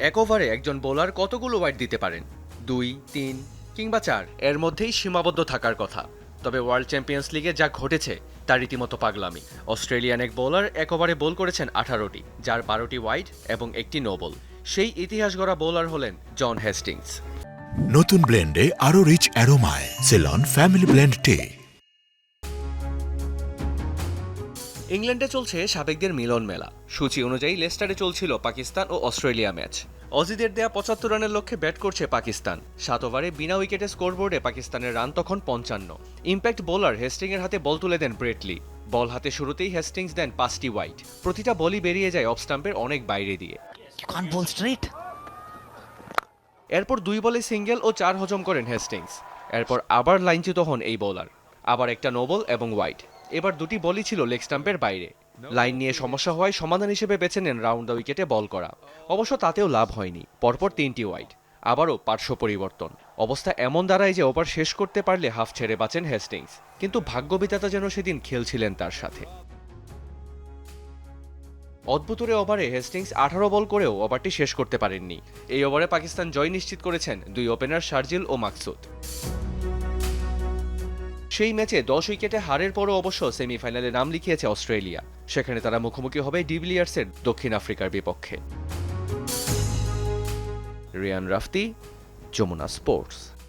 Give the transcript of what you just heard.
এক ওভারে একজন বোলার কতগুলো ওয়াইড দিতে পারেন? দুই, তিন কিংবা চার? এর মধ্যেই সীমাবদ্ধ থাকার কথা। তবে ওয়ার্ল্ড চ্যাম্পিয়ন্স লিগে যা ঘটেছে, তা রীতিমতো পাগলামি। অস্ট্রেলিয়ান এক বোলার এক ওভারে বোল করেছেন আঠারোটি, যার বারোটি ওয়াইড এবং একটি নো সেই ইতিহাস গড়া বোলার হলেন জন হেস্টিংস। নতুন ব্লেন্ডে আরও রিচ অ্যারোমায় সেলন ফ্যামিলি ব্লেন্ড টে ইংল্যান্ডে চলছে সাবেকদের মিলন মেলা। সূচি অনুযায়ী লেস্টারে চলছিল পাকিস্তান ও অস্ট্রেলিয়া ম্যাচ। অজিদের দেয়া পঁচাত্তর রানের লক্ষ্যে ব্যাট করছে পাকিস্তান। সাত ওভারে বিনা উইকেটে স্কোরবোর্ডে পাকিস্তানের রান তখন পঞ্চান্ন। ইম্প্যাক্ট বোলার হেস্টিংয়ের হাতে বল তুলে দেন ব্রেটলি। বল হাতে শুরুতেই হেস্টিংস দেন পাঁচটি ওয়াইড প্রতিটা বলই বেরিয়ে যায় অফ স্টাম্পের অনেক বাইরে দিয়ে. এরপর দুই বলে সিঙ্গেল ও চার হজম করেন হেস্টিংস। এরপর আবার লাইনচ্যুত হন এই বোলার। আবার একটা নোবল এবং হোয়াইট। এবার দুটি বলই ছিল লেগ স্টাম্পের বাইরে। লাইন নিয়ে সমস্যা হওয়ায় সমাধান হিসেবে বেছে নেন রাউন্ড দ্য উইকেটে বল করা। অবশ্য তাতেও লাভ হয়নি। পরপর তিনটি ওয়াইড। আবারও পার্শ্ব পরিবর্তন। অবস্থা এমন দাঁড়ায় যে ওভার শেষ করতে পারলে হাফ ছেড়ে বাঁচেন হেস্টিংস। কিন্তু ভাগ্যবিধাতা যেন সেদিন খেলছিলেন তার সাথে। অদ্ভুতরে ওভারে হেস্টিংস আঠারো বল করেও ওভারটি শেষ করতে পারেননি। এই ওভারে পাকিস্তান জয় নিশ্চিত করেছেন দুই ওপেনার শারজিল ও মাকসুদ। সেই ম্যাচে দশ উইকেটে হারের পরও অবশ্য সেমিফাইনালে নাম লিখিয়েছে অস্ট্রেলিয়া। সেখানে তারা মুখোমুখি হবে ডিভিলিয়ার্সের দক্ষিণ আফ্রিকার বিপক্ষে। রিয়ান রাফতি, যমুনা স্পোর্টস।